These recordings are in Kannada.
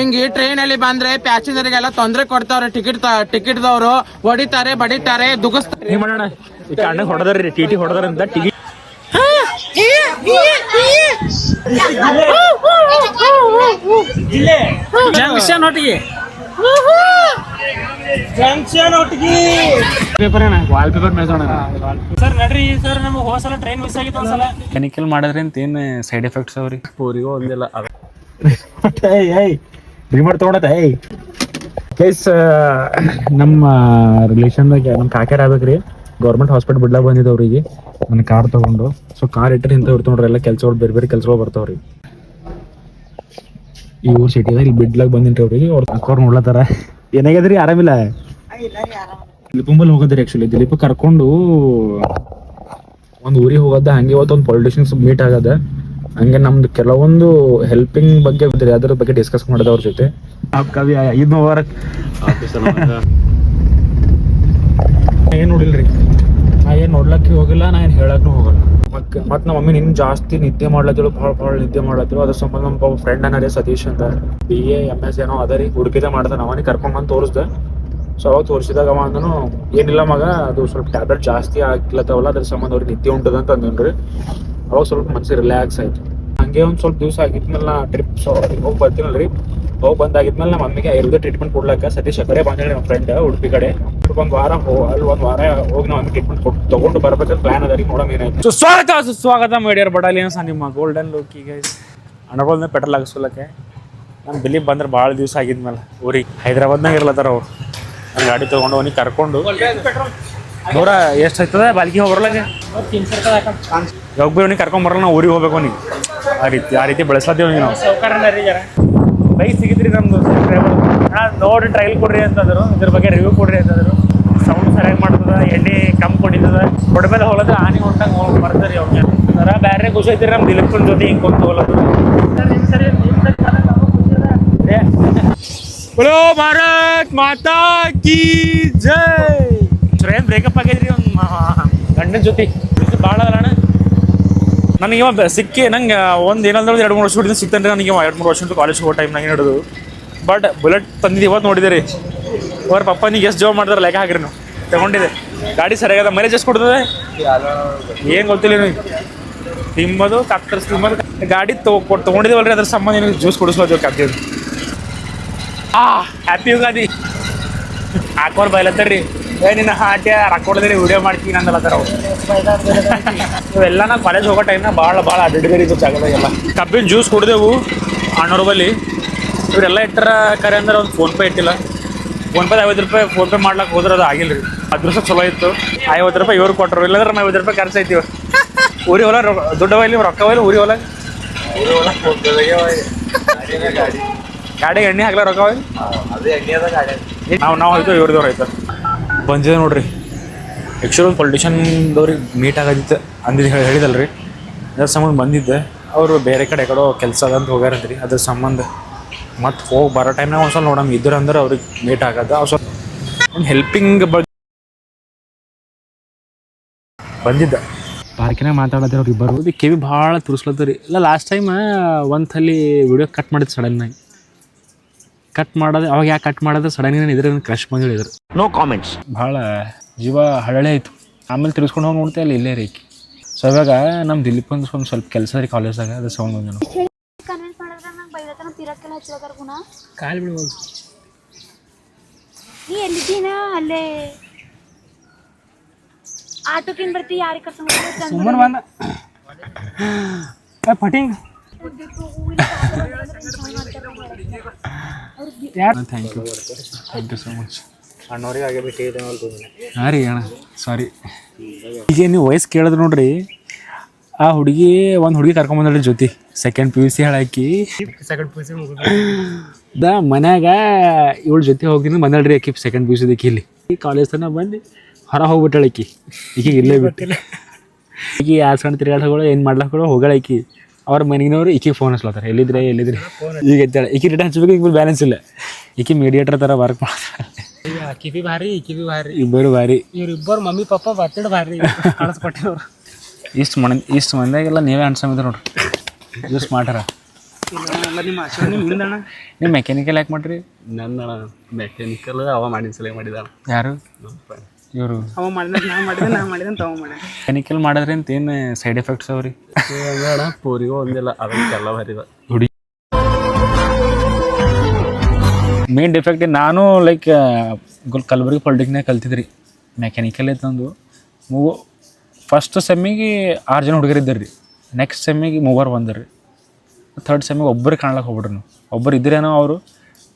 ಹಿಂಗೆ ಟ್ರೈನ್ ಅಲ್ಲಿ ಬಂದ್ರೆ ಪ್ಯಾಸೆಂಜರ್ಗೆಲ್ಲ ತೊಂದ್ರೆ ಕೊಡ್ತಾವ್ರೆ ಟಿಕೆಟ್ ಟಿಕೆಟ್ದವರು ಹೊಡಿತಾರೆ ಬಡಿತಾರೆ ದುಗಿಸ್ತಾರೆ. ಮಾಡೋಣ. ಈಗ ಅಣ್ಣ ಹೊಡೆದ್ರಿ ಟಿಟಿ ಹೊಡೆದ್ರಂತ ಟಿಕೆಟ್ ಜಂಕ್ಷನ್ ಒಟ್ಟಿಗೆ. ಜಂಕ್ಷನ್ ಒಟ್ಟಿಗೆ. ಪೇಪರ್ ಏನ? ವಾಲ್ ಪೇಪರ್ ಮೇಲ್ಸೋಣ ಸರ್ ನಡ್ರಿ ಸರ್ ನಮಗೆ ಹೋಸಲ ಟ್ರೈನ್ ಮಿಸ್ ಆಗಿತ್ತು ಒಂದ್ಸಲ. ಕೆಮಿಕಲ್ ಮಾಡಿದ್ರಿಂದ ಏನು ಸೈಡ್ ಎಫೆಕ್ಟ್ಸ್ ಅವ್ರಿ? ಪೂರಿಗೂ ಒಂದಿಲ್ಲ. ಅದ ರಿಮೋಟ್ ತಗೊಂಡತ ಏಯ್ ಕೇಸ್ ನಮ್ಮ ರಿಲೇಷನ್ದಾಗ ನಮ್ಮ ಕಾಕ್ಯಾರ ಆಗ್ಬೇಕ್ರಿ? ಗೌರ್ಮೆಂಟ್ ಹಾಸ್ಪಿಟಲ್ ಬಿಡ್ಲಾ ಬಂದಿದ್ದು ಅವ್ರಿಗೆ ನನ್ನ ಕಾರ್ ತಗೊಂಡು. ಸೊ ಕಾರ್ ಇಟ್ಟರೆ ಇಂಥ ಇರ್ತಾವ ನೋಡ್ರಿ ಎಲ್ಲ ಕೆಲಸಗಳು ಬೇರೆ ಬೇರೆ ಕೆಲಸಗಳು ಬರ್ತಾವ್ರಿ. ಈ ಊರ್ ಸಿಟಿದಾಗ ಇಲ್ಲಿ ಬಿಡ್ಲಾಕ್ ಬಂದಿನ್ರಿ ಅವ್ರಿಗೆ ಅವ್ರ ಅಕ್ಕವ್ರು ನೋಡ್ಲತ್ತಾರ. ಏನಾಗ್ಯದ್ರಿ? ಆರಾಮಿಲ್ಲ? ದಿಲೀಪಲ್ಲಿ ಹೋಗದ್ರಿ ಆಕ್ಚುಲಿ ದಿಲೀಪ್ ಕರ್ಕೊಂಡು ಒಂದು ಊರಿಗೆ ಹೋಗೋದ. ಹಂಗೆ ಇವತ್ತು ಒಂದು ಪೊಲಿಟಿಷಿಯನ್ಸ್ ಮೀಟ್ ಆಗದ. ಹಂಗೆ ನಮ್ದು ಕೆಲವೊಂದು ಹೆಲ್ಪಿಂಗ್ ಬಗ್ಗೆ ಇದ್ರಿ ಅದ್ರ ಬಗ್ಗೆ ಡಿಸ್ಕಸ್ ಮಾಡೋದ ಅವ್ರ ಜೊತೆ. ಕವಿ ಇದು ವಾರ ಏನ್ ನೋಡಿಲ್ರಿ? ನಾ ಏನ್ ನೋಡ್ಲಕ್ಕೆ ಹೋಗಿಲ್ಲ ನಾ ಏನ್ ಹೇಳಕ್ನು ಹೋಗಲ್ಲ. ನಮ್ಮ ಮಮ್ಮಿ ನಿನ್ನ ಜಾಸ್ತಿ ನಿದ್ದೆ ಮಾಡ್ಲತ್ತಿಳು ಭಾಳ ಭಾಳ ನಿದ್ದೆ ಮಾಡ್ಲತ್ತಿಳು. ಅದ್ರ ಸಂಬಂಧ ನಮ್ಮ ಫ್ರೆಂಡ್ ಅನ್ನರೇ ಸತೀಶ್ ಅಂತ. ಬಿ ಎ ಎಂ ಎಸ್ ಏನೋ ಅದರಿ ಹುಡುಕಿದೆ ಮಾಡ್ದ ಅವನಿಗೆ ಕರ್ಕೊಂಡ್ ಬಂದು ತೋರಿಸ್ದೆ. ಸೊ ಅವಾಗ ತೋರಿಸಿದಾಗ ಅವ ಅಂದನು ಏನಿಲ್ಲ ಮಗ ಅದು ಸ್ವಲ್ಪ ಟ್ಯಾಬ್ಲೆಟ್ ಜಾಸ್ತಿ ಆಗ್ಲತ್ತವಲ್ಲ ಅದ್ರ ಸಂಬಂಧ ಅವ್ರಿಗೆ ನಿದ್ದೆ ಉಂಟದ ಅಂತ ಅಂದನ್ರಿ. ಅವಾಗ ಸ್ವಲ್ಪ ಮನ್ಸಿಗೆ ರಿಲ್ಯಾಕ್ಸ್ ಆಯ್ತು. ಹಂಗೆ ಒಂದು ಸ್ವಲ್ಪ ದಿವಸ ಆಗಿದ್ಮೇಲೆ ನಾ ಟ್ರಿಪ್ ಹೋಗಿ ಬರ್ತೀನಲ್ರಿ. ಹೋಗಿ ಬಂದಾಗಿದ್ಮೇಲೆ ನಮ್ಮ ಮಮ್ಮಿಗೆ ಎರಡು ಟ್ರೀಟ್ಮೆಂಟ್ ಕೊಡ್ಲಕ್ಕ. ಸತೀಶ್ ಆ ಕಡೆ ಬಂದೇಳಿ ನಮ್ಮ ಫ್ರೆಂಡ್ ಉಡುಪಿ ಕಡೆ. ಒಂದು ವಾರ ಹೋ ಅಲ್ಲಿ ಒಂದು ವಾರ ಹೋಗಿ ನಾವು ಮಮ್ಮಿ ಟ್ರೀಟ್ಮೆಂಟ್ ಕೊಟ್ಟು ತಗೊಂಡು ಬರ್ಬೇಕಂತ ಪ್ಲಾನ್ ಅದ ರೀ. ನೋಡಮ್ ಏನಾಯ್ತು. ಸ್ವಾಗತ ಸುಸ್ವಾಗತ ಮೇಡಿಯರ್ ಬಡಾಲಿಯನ್ಸ್ ನಿಮ್ಮ ಗೋಲ್ಡನ್ ಲುಕ್ಕಿಗೆ ಅಣಗೋಲ್ನ ಪೆಟ್ರೋಲ್ ಹಾಕಿಸ್ಕೊಳಕ್ಕೆ. ನಮ್ಮ ಬಿಲ್ಲಿ ಬಂದ್ರೆ ಭಾಳ ದಿವಸ ಆಗಿದ್ಮೇಲೆ. ಊರಿಗೆ ಹೈದ್ರಾಬಾದ್ನಾಗ ಇರ್ಲತ್ತಾರ ಅವ್ರು. ನನ್ನ ಗಾಡಿ ತೊಗೊಂಡು ಅವನಿಗೆ ಕರ್ಕೊಂಡು. ನೋಡ ಎಷ್ಟು ಆಯ್ತದ? ಬಾಲ್ಕಿ ಹೋಗ್ಬರಲ್ಲ ಯಾವಾಗ ಭೀ ಅವ್ನಿಗೆ ಕರ್ಕೊಂಡ್ ಬರಲ್ಲ ನಾವು ಊರಿಗೆ ಹೋಗ್ಬೇಕು ಅವ್ನಿಗೆ. ಆ ರೀತಿ ಆ ರೀತಿ ಬಳಸ್ಲತ್ತೀವಿ ನಾವು. ಬೈಕ್ ಸಿಗಿದ್ರಿ ನಮ್ದು ಡ್ರೈವರ್ ಅಣ್ಣ ನೋಡಿ ಟ್ರೈಲ್ ಕೊಡ್ರಿ ಅಂತಂದ್ರು, ಇದ್ರ ಬಗ್ಗೆ ರಿವ್ಯೂ ಕೊಡ್ರಿ ಅಂತಂದ್ರು. ಸೌಂಡ್ ಸರಿಯಾಗಿ ಮಾಡ್ತದ, ಎಣ್ಣೆ ಕಮ್ಮಿ ಕೊಟ್ಟಿದ್ದದ ದೊಡ್ಡ ಮೇಲೆ ಆನೆ ಹೊಂಟಂಗೆ ಹೋಗಿ ಬರ್ತಾರೆ ಅವ್ರಿಗೆ ಸರ ಬೇರೆ ಖುಷಿ ಐತ್ರಿ ನಮ್ಮ ದಿಲಕ್ಕನ ಜೊತೆ ಹಿಂಗೆ ಕುಂತು ಹೋಲದು ಹಲೋ ಮಾತಾ ಜೈ. ಸುರೇನ್ ಬ್ರೇಕಪ್ ಆಗಿದ್ರಿ ಒಂದು ಗಂಡನ ಜೊತೆ. ಭಾಳ ಅಲ್ಲಣ್ಣ ನನಗೆ ಇವ ಸಿಕ್ಕಿ ನಂಗೆ ಒಂದು ಏನಂದ್ರೆ ಎರಡು ಮೂರು ವರ್ಷ ಹಿಡಿದು ಸಿಕ್ತಾನೆ ನನಗೆ ಎರಡು ಮೂರು ವರ್ಷ ಕಾಲೇಜ್ ಹೋಗೋ ಟೈಮ್ ನಂಗೆ ಹಿಡಿದು ಬಟ್ ಬುಲೆಟ್ ತಂದಿದ್ದು ಇವತ್ತು ನೋಡಿದೆ ರೀ. ಅವ್ರ ನೀವು ಎಷ್ಟು ಜಾಬ್ ಮಾಡಿದ್ರೆ ಲೆಕ್ಕ ಹಾಕ್ರಿ ನೀವು. ತಗೊಂಡಿದೆ ಗಾಡಿ ಸರಿಯಾಗದ ಮನೆ ಎಷ್ಟು ಕೊಡ್ತದೆ? ಏನು ಗೊತ್ತಿಲ್ಲ ನೀವು ತಿಂಬೋದು ಕಾಕ್ಟರ್ಸ್ ತಿಂಬೋದು ಗಾಡಿ ತಗೊ ಕೊಟ್ಟು ತೊಗೊಂಡಿದ್ದೀವಲ್ರಿ, ಅದ್ರ ಸಂಬಂಧ ಏನು ಜ್ಯೂಸ್ ಕುಡಿಸ್ಬೋದು ಆಗ್ತಿದೆ ಆ ಹ್ಯಾಪಿ ಯುಗಾದಿ. ಹಾಕೋರ್ ಬೈಲತ್ತಾರ್ರಿ ಏ ನಿನ್ನ ಹಾಟ್ಯ ಹಾಕೊಡದ್ರಿ ವಿಡಿಯೋ ಮಾಡ್ತೀನಿ ಅಂದಲತ್ತಾರ ಅವ್ರು. ಇವೆಲ್ಲ ನಾ ಕಾಲೇಜ್ ಹೋಗೋ ಟೈಮ್ನಾಗ ಭಾಳ ಭಾಳ ಅಡ್ಡಿಗರಿ ಇದು ಜಾಗದಾಗೆಲ್ಲ ಕಬ್ಬಿನ ಜ್ಯೂಸ್ ಕುಡ್ದೆವು ಅಣ್ಣವ್ರ ಬಲ್ಲಿ ಇವರೆಲ್ಲ ಇಟ್ಟರ ಕರೆ ಅಂದ್ರೆ ಒಂದು ಫೋನ್ಪೇ ಇಟ್ಟಿಲ್ಲ. ಫೋನ್ಪೇ ಐವತ್ತು ರೂಪಾಯಿ ಫೋನ್ಪೇ ಮಾಡ್ಲಕ್ಕೆ ಹೋದ್ರೆ ಅದು ಆಗಿಲ್ಲ ರೀ. ಸಹ ಚಲೋ ಇತ್ತು. ಐವತ್ತು ರೂಪಾಯಿ ಇವ್ರು ಕೊಟ್ಟರು ಇಲ್ಲಾಂದ್ರೆ ನಾವು ಐವತ್ತು ರೂಪಾಯಿ ಖರ್ಚು ಐತಿವಿ ಊರಿ ಹೊಲ ದುಡ್ಡು ಒಯ್ಲಿ ರೊಕ್ಕ ಒಯ್ಲಿ ಊರಿ ಹೊಲ. ಗಾಡಿಗೆ ಎಣ್ಣೆ ಹಾಕ್ಲ ರೊಕ್ಕ ಒಯ್ಲಿ? ನಾವು ನಾವು ಹೋಯ್ತು ಇವ್ರದವ್ರು ಆಯ್ತು ಬಂದಿದೆ ನೋಡ್ರಿ. ಆ್ಯಕ್ಚುಲಿ ಒಂದು ಪೊಲಿಟಿಷನ್ದವ್ರಿಗೆ ಮೀಟ್ ಆಗೋದಿತ್ತು ಅಂದಿದ್ದು ಹೇಳಿ ಹೇಳಿದಲ್ರಿ. ಅದ್ರ ಸಂಬಂಧ ಬಂದಿದ್ದೆ. ಅವರು ಬೇರೆ ಕಡೆ ಕಡೆ ಕೆಲಸ ಅದಂತ ಹೋಗ್ಯಾರಂತ್ರಿ. ಅದ್ರ ಸಂಬಂಧ ಮತ್ತೆ ಹೋಗಿ ಬರೋ ಟೈಮ್ನಾಗ ಒಂದು ಸ್ವಲ್ಪ ನೋಡಮ್. ಇದ್ರ ಅಂದ್ರೆ ಅವ್ರಿಗೆ ಮೀಟ್ ಆಗೋದು. ಅವ್ರು ಸ್ವಲ್ಪ ಒಂದು ಹೆಲ್ಪಿಂಗ್ ಬಗ್ಗೆ ಬಂದಿದ್ದ. ಪಾರ್ಕಿನಾಗ ಮಾತಾಡೋದ್ರಿ ಅವ್ರಿಗೆ ಇಬ್ಬರು. ಇದು ಕಿವಿ ಭಾಳ ತುರ್ಸ್ಲತ್ತರಿ. ಇಲ್ಲ ಲಾಸ್ಟ್ ಟೈಮ್ ಒಂದು ಥಲಿ ವಿಡಿಯೋ ಕಟ್ ಮಾಡಿದ್ದು ಸಡನ್ನಾಗಿ ಕಟ್ ಮಾಡೋದು ಅವಾಗ ಯಾಕೆ ಕಟ್ ಮಾಡೋದು ಸಡನ್ ನಾನು ಇದ್ರ ಕ್ರಶ್ ಬಂದು ಹೇಳಿದ್ರು. ನೋ ಕಾಮೆಂಟ್ಸ್ ಭಾಳ ಜೀವ ಹಳಳೆ ಆಯಿತು. ಆಮೇಲೆ ತಿರ್ಸ್ಕೊಂಡು ಹೋಗಿ ನೋಡ್ತಾ ಅಲ್ಲಿ ಇಲ್ಲೇ ರೀ ಸೊ ಇವಾಗ ನಮ್ಮ ದಿಲೀಪ್ ಒಂದು ಒಂದು ಸ್ವಲ್ಪ ಕೆಲಸ ರೀ ಕಾಲೇಜ್ದಾಗ ಅದು ಸೌಂಡ್ ಬಂದು ಕನ್ವಿನ್ಸ್ ಮಾಡಿದ್ರೆ ನಂಗೆ ಬೈದತನ ತಿರಕ್ಕೆಲ್ಲ ಹಚ್ಚೋದಾರ ಗುಣ. ಕಾಲು ಬಿಡ್ಬೋದು ನೀ ಎಲ್ಲಿದ್ದೀನ? ಅಲ್ಲೇ. ಆಟೋಕಿನ್ ಬರ್ತಿ ಯಾರಿಗೆ ಕರ್ಕೊಂಡು ಸುಮ್ಮನೆ ಬಂದ. ಫಟಿಂಗ್ ಯಾರು thank you thank you so much ಅಣ್ಣವ್ರಿಗೆ ಹಾಗೆ ಇದೆ ಹಾಂ ರೀ ಅಣ್ಣ ಸಾರಿ ಈಗ ನೀವು ವಯಸ್ಸು ಕೇಳಿದ್ರು ನೋಡ್ರಿ ಆ ಹುಡುಗಿ ಒಂದು ಹುಡುಗಿ ಕರ್ಕೊಂಬಂದ್ರಿ ಜೊತೆ ಸೆಕೆಂಡ್ ಪಿ ಯು ಸಿ ಹೇಳಾಕಿ ಸೆಕೆಂಡ್ ಪಿ ಸಿ ದ ಮನ್ಯಾಗ ಇವಳ ಜೊತೆ ಹೋಗಿನ ಬಂದಳ್ರಿ ಆಕಿ ಸೆಕೆಂಡ್ ಪಿ ಯು ಸಿದಕ್ಕೆ ಇಲ್ಲಿ. ಈ ಕಾಲೇಜ್ ತನಕ ಬಂದು ಹೊರ ಹೋಗ್ಬಿಟ್ಟಾಳ ಈಗ ಈಕಿಗೆ ಇಲ್ಲೇ ಬಿಟ್ಟಿಲ್ಲ ಈಗ ಯಾರು ಸಣ್ಣ ತಿರುಗಾಡಗಳು ಏನು ಮಾಡ್ಲಕ್ಕ ಹೋಗಳ ಆಕಿ. ಅವ್ರ ಮನೆಗಿನವ್ರು ಈಕಿಗೆ ಫೋನ್ ಹಚ್ಲತ್ತಾರ. ಎಲ್ಲಿದ್ರೆ ಎಲ್ಲಿದ್ರೆ? ಈಗ ಎದ್ದಾಳೆ. ಈಕಿ ರಿಟರ್ನ್ ಹಚ್ಬೇಕು ಈಗ ಬ್ಯಾಲೆನ್ಸ್ ಇಲ್ಲ. ಈಕಿ ಮೀಡಿಯೇಟರ್ ಥರ ವರ್ಕ್ ಮಾಡ್ತಾರೆ ಕಿವಿ ಭಾರಿ ಬಿ ಭಾರಿ. ಇಬ್ಬರು ಬಾರಿ ಇವ್ರಿಬ್ಬರು ಮಮ್ಮಿ ಪಪ್ಪ ಬರ್ತಡ ಭಾರಿ. ಕಳಿಸ್ಕೊಟ್ಟಿವ್ರು ಇಷ್ಟು ಮನೆ ಇಷ್ಟು ಮಂದಿಯಾಗೆಲ್ಲ ನೀವೇ ಅನ್ಸಮಿದ್ರೆ ನೋಡ್ರಿ. ಇಷ್ಟು ಮಾಡ್ಯಾರ ಎಲ್ಲ ನಿಮ್ಮ ಆಶೀರ್ವಾದ ನಿಮ್ಮ ಹಿಂದಣ್ಣ ನೀವು ಮೆಕ್ಯಾನಿಕಲ್ ಯಾಕೆ ಮಾಡ್ರಿ? ನನ್ನ ಮೆಕ್ಯಾನಿಕಲ್ ಅವ ಮಾಡಿದ ಸಲ ಮಾಡಿದ. ಯಾರು? ಇವರು ಅವ ಮಾಡಿದ ನಾ ಮಾಡಿದೆ ನಾ ಮಾಡಿದೆ ಅಂತ ಅವ ಮಾಡಿದೆ ಮೆಕ್ಯಾನಿಕಲ್ ಮಾಡಿದ್ರಿಂದ ಏನು ಸೈಡ್ ಎಫೆಕ್ಟ್ಸ್ ಅವ್ರಿ? ಅಣ್ಣ ಪೂರಿಗೂ ಒಂದಿಲ್ಲ ಅದಕ್ಕೆಲ್ಲ ಬರಿದ. ಮೇನ್ ಡಿಫೆಕ್ಟ್ ನಾನು ಲೈಕ್ ಗುಲ್ ಕಲಬುರಗಿ ಪಾಲಿಟೆಕ್ನಾಗ ಕಲ್ತಿದ್ರಿ. ಮೆಕ್ಯಾನಿಕಲ್ ಇತ್ತಂದು ಮೂವ ಫಸ್ಟ್ ಸೆಮ್ಮಿಗೆ ಆರು ಜನ ಹುಡುಗರು ರೀ ನೆಕ್ಸ್ಟ್ ಸೆಮ್ಮಿಗೆ ಮೂವರು ಬಂದರ್ರಿ. ಥರ್ಡ್ ಸೆಮ್ಮಿಗೆ ಒಬ್ಬರು ಕಾಣ್ಲಕ್ಕೆ ಹೋಗ್ಬಿಡ್ರಿ ನೀವು. ಒಬ್ಬರು ಇದ್ರೇನೋ ಅವರು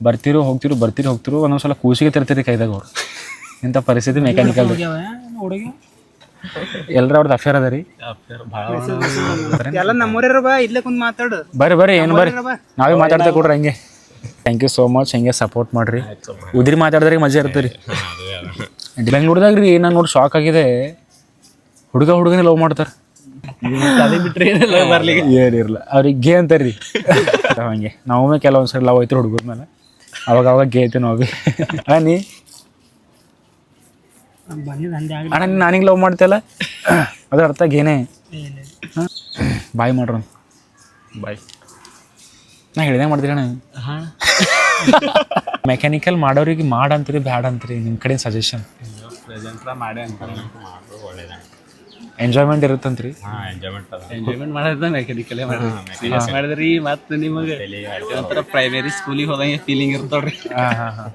ಬರ್ತಿರೋ ಹೋಗ್ತಿರು ಬರ್ತಿರೋ ಹೋಗ್ತಿರೋ ಒಂದೊಂದು ಸಲ ಕೂಸಿಗೆ ತರ್ತೀರಿ ಕೈದಾಗ ಅವ್ರು. ಇಂಥ ಪರಿಸ್ಥಿತಿ ಮೆಕ್ಯಾನಿಕಲ್ ಹುಡುಗಿ? ಎಲ್ಲರ ಅವ್ರದ್ದು ಅಫೇರ್ ಅದ ರೀ. ಎಲ್ಲ ನಮ್ಮೂರ ಬಾ ಇಲ್ಲೇ ಕುಂದ್ ಮಾತಾಡು. ಬರ್ರಿ ಬರ್ರಿ ಏನು ಬರ್ರಿ. ನಾವೇ ಮಾತಾಡ್ತೇವೆ ಕೊಡ್ರಿ ಹಂಗೆ. ಥ್ಯಾಂಕ್ ಯು ಸೋ ಮಚ್ ಹಿಂಗೆ ಸಪೋರ್ಟ್ ಮಾಡ್ರಿ. ಉದ್ರಿ ಮಾತಾಡಿದ್ರೆ ಮಜಾ ಇರ್ತದೆ ರೀ. ನೋಡಿದಾಗ ರೀ ನಾನು ನೋಡಿ ಶಾಕ್ ಆಗಿದೆ. ಹುಡುಗ ಹುಡುಗನೇ ಲವ್ ಮಾಡ್ತಾರೆ. ಬಿಟ್ರೆ ಏನಿರಲ್ಲ ಅವ್ರಿಗೆ ಗೇ ಅಂತಾರ್ರಿ ಹಂಗೆ ನಾವೊಮ್ಮೆ ಕೆಲವೊಂದ್ಸರಿ ಲವ್ ಐತ್ರಿ ಹುಡುಗರ ಮೇಲೆ. ಅವಾಗ ಅವಾಗ ಗೇ ಐತೆ ನಾವು. ಭೀ ಆ, ನೀ? ಅಣ್ಣ ನಾನಿಂಗ್ ಲವ್ ಮಾಡ್ತಿಯಲ್ಲ ಅದ್ರ ಅರ್ಥ ಏನೇ ಬಾಯ್ ಮಾಡ್ರ. ಬಾಯ್. ನಾ ಹೇಳಿದೆ ಮಾಡ್ತೀರಿ ಅಣ್ಣ. ಮೆಕ್ಯಾನಿಕಲ್ ಮಾಡೋರಿಗೆ ಮಾಡಂತೀರಿ ಬ್ಯಾಡ ಅಂತೀರಿ? ನಿಮ್ಮ ಕಡೆ ಸಜೆಷನ್ ಎಂಜಾಯ್ಮೆಂಟ್ ಇರುತ್ತಂತ್ರಿ? ಹಾ ಎಂಜಾಯ್ಮೆಂಟ್ ಅದ. ಎಂಜಾಯ್ಮೆಂಟ್ ಮಾಡೋದ. ಮೆಕ್ಯಾನಿಕಲೇ ಮಾಡಿ ಮಾಡಿದ್ರಿ ಮತ್ತೆ ನಿಮಗೆ ಒಂಥರ ಪ್ರೈಮರಿ ಸ್ಕೂಲಿಗೆ ಹೋದಂಗೆ ಫೀಲಿಂಗ್ ಇರ್ತಾವ್ರಿ ಹಾಂ ಹಾಂ ಹಾಂ.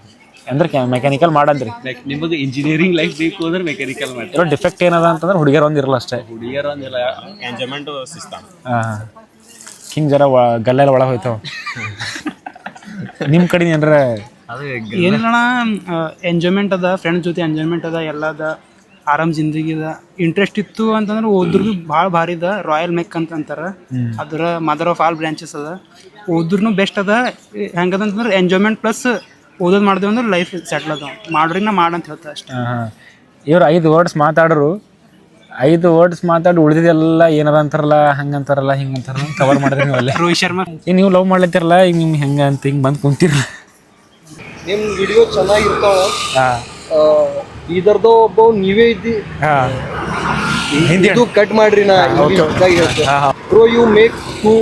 ಅಂದ್ರೆ ಮೆಕ್ಯಾನಿಕಲ್ ಮಾಡಂದ್ರಿ. ನಿಮಗೆ ಇಂಜಿನಿಯರಿಂಗ್ ಲೈಫ್ ಬೇಕು ಅಂದ್ರೆ ಮೆಕ್ಯಾನಿಕಲ್ ಮಾಡಿ ಇರೋ ಡಿಫೆಕ್ಟ್ ಏನದ ಅಂತಂದ್ರೆ ಹುಡುಗಿಯರ್ ಒಂದಿರಲ್ಲ ಅಷ್ಟೇ. ಹುಡುಗಿಯರ ಒಂದಿಲ್ಲ ಎಂಜಾಯ್ಮೆಂಟ್ ಸಿಸ್ಟಮ್ ಹಾಂ ಹಿಂಗೆ ಜರ ಗಲ್ಲೆಲ್ಲ ಒಳಗೆ ಹೋಯ್ತಾವ. ನಿಮ್ಮ ಕಡೆ ಏನಾರ ಅದು ಏನಿಲ್ಲಣ್ಣ ಎಂಜಾಯ್ಮೆಂಟ್ ಅದ ಫ್ರೆಂಡ್ಸ್ ಜೊತೆ ಎಂಜಾಯ್ಮೆಂಟ್ ಅದ ಎಲ್ಲ ಅದ. ಆರಾಮ್ ಜಿಂದಗಿ ಅದ. ಇಂಟ್ರೆಸ್ಟ್ ಇತ್ತು ಅಂತಂದ್ರೆ ಓದ್ರು ಭೀ ಭಾಳ ಭಾರಿ ಅದ. ರಾಯಲ್ ಮೆಕ್ ಅಂತ ಅಂತಾರ. ಅದರ ಮದರ್ ಆಫ್ ಆಲ್ ಬ್ರಾಂಚಸ್ ಅದ. ಓದ್ರೂ ಬೆಸ್ಟ್ ಅದ. ಹೆಂಗದಂತಂದ್ರೆ ಎಂಜಾಯ್ಮೆಂಟ್ ಪ್ಲಸ್ ಓದೋದು ಮಾಡಿದ್ವಿ ಅಂದ್ರೆ ಲೈಫ್ ಸೆಟ್ಲ್ ಅದ ಮಾಡ್ರಿ ನಾ ಮಾಡಂತ ಹೇಳ್ತಾ ಅಷ್ಟೇ. ಇವ್ರು ಐದು ವರ್ಡ್ಸ್ ಮಾತಾಡ್ರು ಐದು ವರ್ಡ್ಸ್ ಮಾತಾಡಿ ಉಳಿದಿದೆಲ್ಲ ಏನಾರ ಅಂತಾರಲ್ಲ ಹಂಗಂತಾರಲ್ಲ ಹಿಂಗೆ ಅಂತಾರ ಕವರ್ ಮಾಡಿದ್ರೆ ನೀವಲ್ಲೇ ರೋಹಿತ್ ಶರ್ಮಾ. ಈಗ ನೀವು ಲವ್ ಮಾಡ್ಲತ್ತಿರಲ್ಲ ಈಗ ನಿಮ್ಗೆ ಹೆಂಗೆ ಅಂತ ಹಿಂಗೆ ಬಂದು ಕುಂತಿರಲ್ಲ. ನಿಮ್ಮ ವಿಡಿಯೋ ಚೆನ್ನಾಗಿರ್ತಾವ. ಹಾಂ. ಇದರ್ದು ಒಬ್ಬ ನೀವೇ ಇದ್ದಿ. ಹಾಂ. ಇದು ಕಟ್ ಮಾಡ್ರಿ ನಾ bro you make too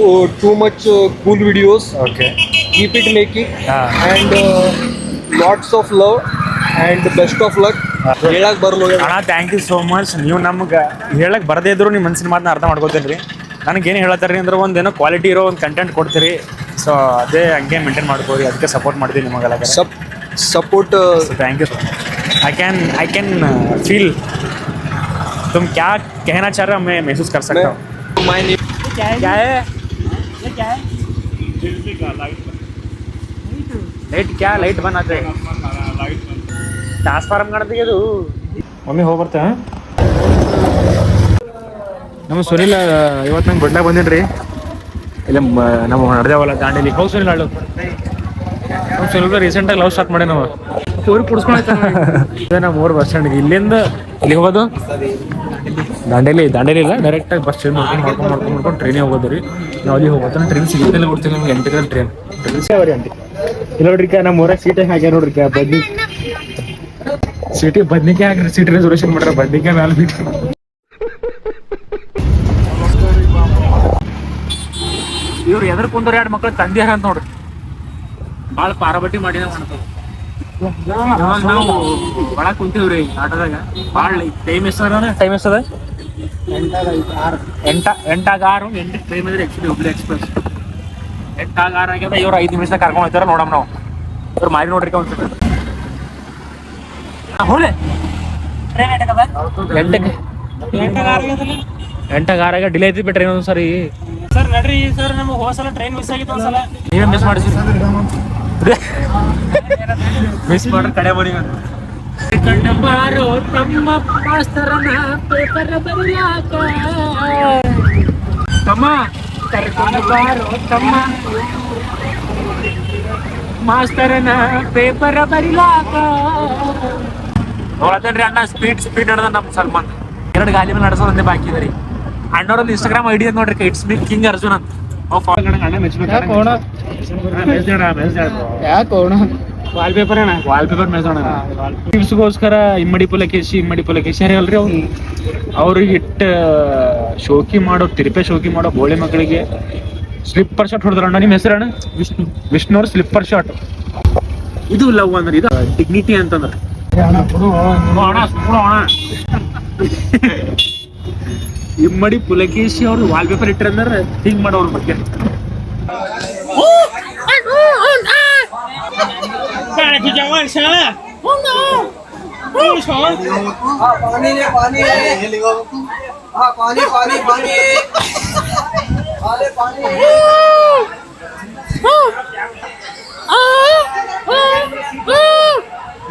too much cool videos okay keep it making and lots of love and best of luck ಹೇಳಕ್ ಬರಲ್ಲ ಅಣ್ಣ ಥ್ಯಾಂಕ್ ಯು ಸೋ ಮಚ್ ನೀವು ನಮ್ಗೆ ಹೇಳಕ್ ಬರದೇ ಇದ್ರು ನಿಮ್ಮ ಮನಸ್ಸಿನ ಮಾತನ್ನ ಅರ್ಥ ಮಾಡ್ಕೋತೀನಿ ರೀ ನನಗೇನು ಹೇಳ್ತಾರೆ ಅಂದ್ರೆ ಒಂದೇನೋ ಕ್ವಾಲಿಟಿ ಇರೋ ಒಂದು ಕಂಟೆಂಟ್ ಕೊಡ್ತೀರಿ. ಸೊ ಅದೇ ಹಂಗೆ ಮೇಂಟೈನ್ ಮಾಡ್ಕೋರಿ. ಅದಕ್ಕೆ ಸಪೋರ್ಟ್ ಮಾಡ್ತೀನಿ ನಿಮಗೆಲ್ಲ ಸಪ್ support thank you so much I can I can feel तुम क्या कहना चाह रहे हो मैं महसूस कर सकता हूँ ಮೈ ನೇಮ್ क्या है ಲೈಟ್ ಕ್ಯಾ ಲೈಟ್ ಬಂದತ್ತೆ ಟ್ರಾನ್ಸ್ಫಾರ್ಮ್ ಕಾಣ್ತಿಗೆ ಅದು ಮಮ್ಮಿ ಹೋಗಿ ಬರ್ತಾ ನಮ್ಮ ಸುನಿಲ್ ಇವತ್ತು ನಂಗೆ ಬಡ್ಲಾಗ ಬಂದೇನಿ ರೀ ಇಲ್ಲ ಮ- ನಮ್ಮ ನಡೆದೇವಲ್ಲ ದಾಂಡೇಲಿ ಹೋಗಿ ಸುನಿಲ್ ಹಾಳು ನಮ್ಮ ಸುನಿಲ್ ರೀಸೆಂಟಾಗಿ ಲವ್ ಸ್ಟಾರ್ಟ್ ಮಾಡಿ ನಾವು ಊರು ಕುಡ್ಸ್ಕೊಂಡು ನಮ್ಮ ಊರು ಬಸ್ ಸ್ಟ್ಯಾಂಡ್ ಇಲ್ಲಿಂದ ಇಲ್ಲಿ ಹೋಗೋದು? ದಾಂಡೇಲಿ. ದಾಂಡೇಲಿ ಇಲ್ಲ ಡೈರೆಕ್ಟಾಗಿ ಬಸ್ ಚೇಂಜ್ ಮಾಡ್ಕೊಂಡು ಮಾಡ್ಕೊಂಡು ಮಾಡ್ಕೊಂಡು ಮಾಡ್ಕೊಂಡು ಟ್ರೈನಿಗೆ ಹೋಗೋದು ರೀ. ನಾವು ಅಲ್ಲಿ ಹೋಗೋದು ಟ್ರೈನ್ ಸಿಗುತ್ತೆ ಕೊಡ್ತೀವಿ ನಮ್ಗೆ ಎಂಟು ಗಂಟೆ ಟ್ರೈನ್ ಅಂಟಿ? ಇಲ್ಲ ನೋಡ್ರಿ ಕ್ಯಾ ನಮ್ಮ ಊರಾಗ ಸೀಟ್ ಹಾಕ್ಯಾರ ನೋಡ್ರಿ ಕಾ ಬದ್ನಿ ಸೀಟಿ ಬದ್ನಿಕಾಯಿ ಹಾಕ್ರಿ ಸೀಟ್ ರಿಸರ್ವೇಶನ್ ಮಾಡ್ರಿ ಬದ್ನಿಕಾಯಿ ಮ್ಯಾಲ ಬಿಟ್ಟು ಇವ್ರು ಎದ್ರ ಕುಂದ್ರ ಎರಡು ಮಕ್ಳು ತಂದಿಯಾರ ಅಂತ ನೋಡ್ರಿ. ಭಾಳ ಪಾರಬಟ್ಟಿ ಮಾಡಿದ ಮಾಡ್ತಾವ ಇವಾಗ ನಾವು ಒಳಗ್ ಕುಂತೀವ್ರಿ ಆಟೋದಾಗ. ಭಾಳ ಟೈಮ್ ಟೈಮ್ ಎಷ್ಟದ ಎಂಟ ಎಂಟಾಗ ಆರು. ಎಂಟು ಟೈಮ್ ಇದ್ರೆ ಆಕ್ಚುಲಿ ಹುಬ್ಳಿ ಎಕ್ಸ್ಪ್ರೆಸ್ ಎಂಟಾಗ ಆರು ಆಗ್ಯದ ಇವ್ರು ಐದು ನಿಮಿಷದಾಗ ಕರ್ಕೊಂಡು ಹೋಗ್ತಾರ ನೋಡಮ್ ನಾವು. ಇವ್ರು ಮಾರಿ ನೋಡ್ರಿ ಒಂದ್ಸಲ ಹೋಲೆ ಎಂಟಕ್ಕೆ. ಎಂಟಾಗ ಆರಾಗ ಡಿಲೇ ಐತಿ ಬಿಟ್ರಿ ಇನ್ನೊಂದು ಸರಿ ಸರ್ ನಡ್ರಿ ಸರ್ ನಮಗೆ ಹೋಸಲ ಟ್ರೈನ್ ಮಿಸ್ ಆಗಿತ್ತು ಒಂದ್ಸಲ. ನೀವೇ ಮಿಸ್ ಮಾಡಿಸಿ ಮಿಸ್ ಮಾಡ್ರೆ ಕಡೆ ಬರಿ ಬಾರೋ ತಮ್ಮ ಮಾಸ್ತರನ ಪೇಪರ್ ಬರಿಯಾಕ. ತಮ್ಮ ಕರ್ಕೊಂಡು ಬಾರೋ ತಮ್ಮ ಮಾಸ್ತರನ ಪೇಪರ್ ಬರಿಲಾಕ. ನೋಡತ್ತೇನ್ರಿ ಅಣ್ಣ ಸ್ಪೀಡ್ ಸ್ಪೀಡ್ ನಡೆದ ನಮ್ಮ ಸಲ್ಮಾನ್. ಎರಡು ಗಾಲಿ ಮೇಲೆ ನಡೆಸೋದಂತೆ ಬಾಕಿ ಇದೆ ರೀ ಅಣ್ಣವ್ರೊಂದು ಇನ್ಸ್ಟಾಗ್ರಾಮ್ ಐಡಿ ನೋಡ್ರಿ ಇಟ್ಸ್ ಮೀ ಕಿಂಗ್ ಅರ್ಜುನ್ ಅಂತ. ಫಾಲೋ ಅಣ್ಣ ವಾಲ್ಪೇಪರ್ ಮೇಸೋಣ ಟಿಪ್ಸ್ಗೋಸ್ಕರ ಇಮ್ಮಡಿ ಪುಲಕೇಶಿ ಇಮ್ಮಡಿ ಪುಲಕೇಶಿ ಅಲ್ರಿ ಅವ್ರು ಅವ್ರಿಗೆ ಇಟ್ಟ ಶೋಕಿ ಮಾಡೋ ತಿರುಪೆ ಶೋಕಿ ಮಾಡೋ ಬೋಳಿ ಮಕ್ಕಳಿಗೆ ಸ್ಲಿಪ್ಪರ್ ಶಾಟ್ ಹೊಡೆದ್ರಣ್ಣ ನಿಮ್ಮ ಹೆಸರಣ್ಣ ವಿಷ್ಣು ವಿಷ್ಣು ಅವ್ರ ಸ್ಲಿಪ್ಪರ್ ಶಾಟ್ ಇದು ಲವ್ ಅಂದ್ರೆ ಇದು ಡಿಗ್ನಿಟಿ ಅಂತಂದ್ರೆ ಅಣ್ಣ, ಸುಮ್ನೆ ಅಣ್ಣ. ಇಮ್ಮಡಿ ಪುಲಕೇಶಿ ಅವ್ರು ವಾಲ್ ಪೇಪರ್ ಇಟ್ಟರಂದ್ರೆ ಥಿಂಕ್ ಮಾಡೋರ್ ಬಗ್ಗೆ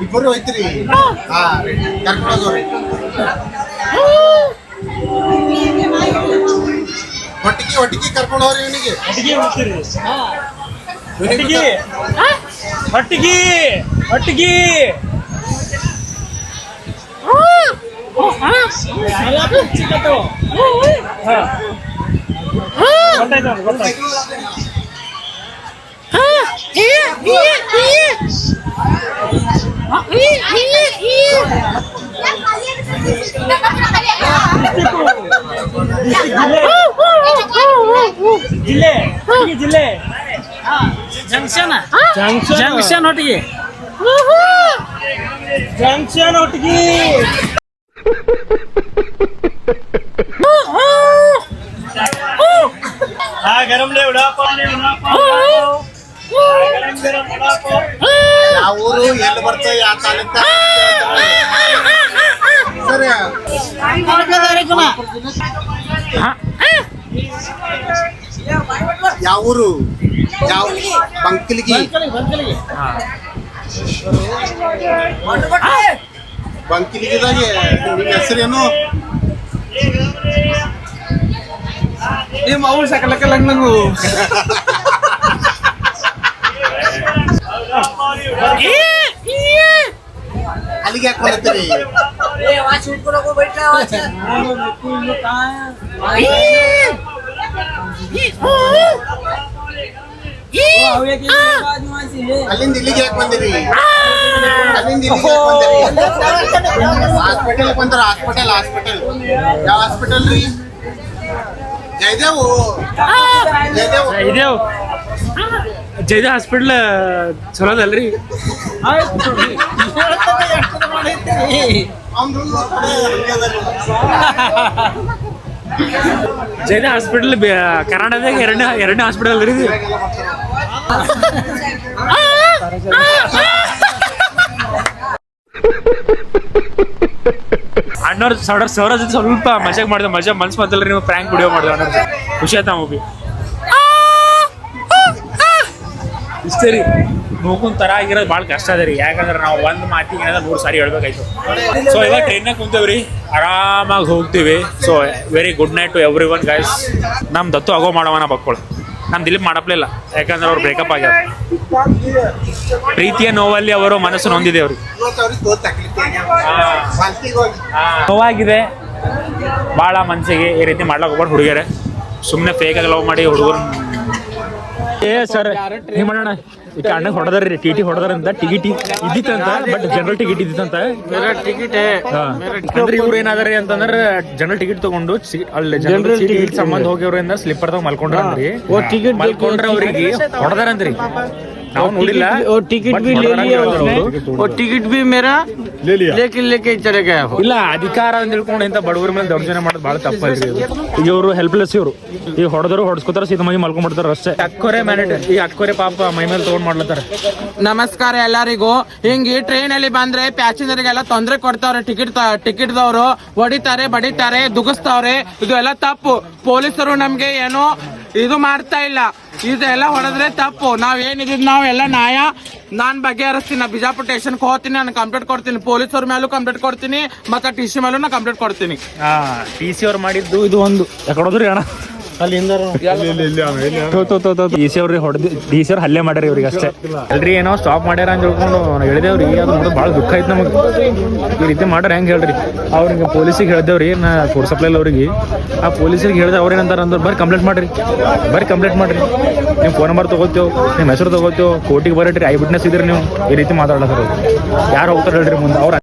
ಇಬ್ಬರು ಹೋಯ್ತ್ರಿ? ಹಾ. ಕರ್ಕೊಂಡು ಹೋಗೋರಿ ಒಟ್ಟಿಗೆ ಒಟ್ಟಿಗೆ ಕರ್ಕೊಂಡು ಹೋಗ್ರಿ ಇವನಿಗೆ. ಇವನಿಗೆ ಒಟ್ಟಿಗೆ ಒಟ್ಟಿಗೆ ಜಿಲ್ಲೆ ಈ ಜಿಲ್ಲೆ. ಜಂಕ್ಷನ್. ಜಂಕ್ಷನ್. ಜಂಕ್ಷನ್ ಒಟ್ಟಿಗೆ. ಜಂಕ್ಷನ್ ಒಟ್ಟಿಗೆ. ಆ ಗರಂ ಲೇ ಉಡಾಪ ಊರು ಎಲ್ಲಿ ಬರ್ತಾಯ ಆ ತಾಲೂಕ ಸರಿ ಯಾವ ಊರು ಯಾವ ಬಂಕಲಿಗಿ? ಬಂಕಿಲಿಗಿದಾಗೆ ನಿಮ್ಮ ಹೆಸರೇನು? ನಿಮ್ಮ ಅವ್ರು ಸಕಲಕ್ಕ ಲಗ್ನಗು ಅಲ್ಲಿಗೆ ಯಾಕೆ ಬರ್ತೀರಿ ಅಲ್ಲಿಂದ ಇಲ್ಲಿಗೆ ಯಾಕೆ ಬಂದಿರಿ? ಅಲ್ಲಿಂದ ಇಲ್ಲಿಗೆ ಹಾಸ್ಪಿಟಲ್ ಬಂದ್ರ? Hospital hospital. ಯಾವ ಹಾಸ್ಪಿಟಲ್ ರೀ? ಜಯದೇವು. ಜಯದೇವು. ಹಾಸ್ಪಿಟ್ಲ್ ಚಲೋ ಅದಲ್ರಿ ಜೈದ ಹಾಸ್ಪಿಟಲ್ ಕರ್ನಾಟಕದಾಗ ಎರಡನೇ ಎರಡನೇ ಹಾಸ್ಪಿಟಲ್ ರೀ ಅಣ್ಣವ್ರ ಸೌರ ಸೌರ ಜೊತೆ ಸ್ವಲ್ಪ ಮಜಾಕ್ ಮಾಡಿದೆ ಮಜಾ ಮನ್ಸ್ ರೀ ನೀವು ಪ್ರ್ಯಾಂಕ್ ವಿಡಿಯೋ ಮಾಡಿದೆ ಅಣ್ಣ ಖುಷಿ ಆಯ್ತಾ ಮೂವಿ ಇಷ್ಟೇ ರೀ. ನೋಡ್ಕೊಂಡ್ ತರ ಆಗಿರೋದು ಭಾಳ ಕಷ್ಟ ಅದ ರೀ. ಯಾಕಂದ್ರೆ ನಾವು ಒಂದ್ ಮಾತಿಗೆ ಏನಾದ್ರು ಮೂರು ಸಾರಿ ಹೇಳ್ಬೇಕಾಯ್ತು. ಸೊ ಇವಾಗ ಟ್ರೈನ್ನಾಗ ಕುಂತೇವ್ರಿ. ಆರಾಮಾಗಿ ಹೋಗ್ತೀವಿ. So very good night to everyone guys ನಮ್ ದತ್ತು ಆಗೋ ಮಾಡವನ ಬಕ್ಕೊಳು ನಮ್ ದಿಲೀಪ್ ಮಾಡಪ್ಲಿಲ್ಲ ಯಾಕಂದ್ರೆ ಅವ್ರು ಬ್ರೇಕಪ್ ಆಗ್ಯಾರ. ಪ್ರೀತಿಯ ನೋವಲ್ಲಿ ಅವರು ಮನಸ್ಸು ನೊಂದಿದೆ ಅವ್ರಿಗೆ ನೋವಾಗಿದೆ. ಭಾಳ ಮನಸ್ಸಿಗೆ ಈ ರೀತಿ ಮಾಡ್ಲಾಕ್ ಹೋಗ್ಬಾರ್ದು ಹುಡುಗಿಯರೆ. ಸುಮ್ಮನೆ ಫೇಕ್ ಆಗಿ ಲವ್ ಮಾಡಿ ಹುಡುಗರು ಏ ಸರ್ ಏನ್ ಮಾಡೋಣ. ಈಗ ಅಣ್ಣ ಹೊಡೆದಾರ್ರಿ ಟಿ ಟಿ ಹೊಡೆದಾರಂತ ಟಿಕೆಟ್ ಇದ್ದಿತ್ತಂತ ಬಟ್ ಜನರಲ್ ಟಿಕೆಟ್ ಇದ್ದಿತ್ತಂತ. ಟಿಕೆಟ್ ಹಾ. ಅಂದ್ರೆ ಇವ್ರು ಏನಾದ್ರಿ ಅಂತಂದ್ರೆ ಜನರಲ್ ಟಿಕೆಟ್ ತಗೊಂಡು ಅಲ್ಲಿ ಜನರಲ್ ಟಿಕೆಟ್. ಸಂಬಂಧ ಹೋಗ್ಯವ್ರಿಂದ ಸ್ಲಿಪ್ಪರ್ ತಗೊಂಡ್ ಮಲ್ಕೊಂಡ್ರಿ ಮಲ್ಕೊಂಡ್ರ ಅವ್ರಿಗೆ ಹೊಡೆದಾರಂದ್ರಿ. ನಾವು ನೋಡಿಲ್ಲ ಟಿಕೆಟ್ but भी ले ಹೊಡ್ದಾರಂತ लिया ಹೇಳ್ತಾರೆ ಅವ್ರು. उसने और टिकट भी मेरा लेकिन लेके चले गया हो ಇಲ್ಲ ಅಧಿಕಾರ ಅಂತ ತಿಳ್ಕೊಂಡು ಇಂಥ ಬಡವರ ಮೇಲೆ ದೌರ್ಜನ್ಯ ಮಾಡೋದು ಭಾಳ ತಪ್ಪಲ್ರಿ ಇದು. ಈಗ ಇವರು ಹೆಲ್ಪ್ಲೆಸ್ ಇವರು ಈಗ ಹೊಡೆದ್ರು ಹೊಡ್ಸ್ಕೊತಾರ ಸೀದಾ ಮೈ ಮಲ್ಕೊಂಡ್ಬಿಡ್ತಾರ ಅಷ್ಟೇ ಅಕ್ಕೋರೆ ಮ್ಯಾನೇಟರ್ ಈ ಅಕ್ಕೋರೆ ಪಾಪ ಮೈ ಮೇಲೆ ತಗೊಂಡ್ ಮಾಡ್ಲತ್ತಾರ ನಮಸ್ಕಾರ ಎಲ್ಲರಿಗೂ ಹಿಂಗೆ ಟ್ರೈನ್ ಅಲ್ಲಿ ಬಂದ್ರೆ ಪ್ಯಾಸೆಂಜರ್ಗೆಲ್ಲ ತೊಂದರೆ ಕೊಡ್ತಾವ್ರೆ ಟಿಕೆಟ್ ಟಿಕೆಟ್ದವರು ಹೊಡಿತಾರೆ ಬಡಿತಾರೆ ದುಗಿಸ್ತಾವ್ರೆ ಇದು ಎಲ್ಲ ತಪ್ಪು ಪೊಲೀಸರು ನಮ್ಗೆ ಏನು ಇದು ಮಾಡ್ತಾ ಇಲ್ಲ. ಇದೆಲ್ಲ ಹೊಡೆದ್ರೆ ತಪ್ಪು. ನಾವ್ ಏನಿದ್ ನಾವೆಲ್ಲ ನ್ಯಾಯ. ನಾನ್ ಬಗೆಹರಿಸ್ತೀನಿ ನಾ ಬಿಜಾಪುರ ಸ್ಟೇಷನ್ಗೆ ಹೋಗ್ತೀನಿ, ನಾನು ಕಂಪ್ಲೇಂಟ್ ಕೊಡ್ತೀನಿ. ಪೊಲೀಸರ ಮೇಲೂ ಕಂಪ್ಲೇಂಟ್ ಕೊಡ್ತೀನಿ, ಮತ್ತೆ ಟಿ ಸಿ ಮೇಲೂ ನಾ ಕಂಪ್ಲೇಂಟ್ ಕೊಡ್ತೀನಿ. ಟಿ ಸಿ ಅವ್ರು ಮಾಡಿದ್ದು ಇದು ಒಂದು. ಯಾಕಡೋದ್ರಿ ಅಣ್ಣ? ಡಿ ಸಿ ಅವ್ರಿಗೆ ಹೊಡೆದು ಡಿ ಸಿ ಅವ್ರು ಹಲ್ಲೆ ಮಾಡ್ಯಾರ ಇವ್ರಿಗೆ ಅಷ್ಟೇ. ಅಲ್ರಿ ಏನೋ ಸ್ಟಾಪ್ ಮಾಡ್ಯಾರ ಅಂತ ಹೇಳ್ಕೊಂಡು ನಾವು ಹೇಳಿದೇವ್ರಿ ಅದು ನೋಡಿ ಭಾಳ ದುಃಖ ಆಯ್ತು ನಮಗೆ. ಈ ರೀತಿ ಮಾಡ್ರ ಹೆಂಗೆ ಹೇಳ್ರಿ? ಅವ್ರಿಗೆ ಪೊಲೀಸಿಗೆ ಹೇಳ್ದೇವ್ರಿ ನಾ ಫೋರ್ ಸಪ್ಲೈ ಅವ್ರಿಗೆ. ಆ ಪೊಲೀಸಿಗೆ ಹೇಳಿದೆ ಅವ್ರು ಏನಂತಾರ ಅಂದ್ರೆ ಬರ್ರಿ ಕಂಪ್ಲೇಂಟ್ ಮಾಡ್ರಿ. ಬರ್ರಿ ಕಂಪ್ಲೇಂಟ್ ಮಾಡ್ರಿ. ನಿಮ್ಮ ಫೋನ್ ನಂಬರ್ ತಗೋತೇವೆ ನಿಮ್ಮ ಹೆಸರು ತಗೋತೇವೆ ಕೋರ್ಟಿಗೆ ಬರಟ್ರಿ ಐ ವಿಟ್ನೆಸ್ ಇದ್ರಿ ನೀವು. ಈ ರೀತಿ ಮಾತಾಡೋದ್ರ ಯಾರು ಹೋಗ್ತಾರೆ ಹೇಳ್ರಿ ಮುಂದೆ. ಅವ್ರು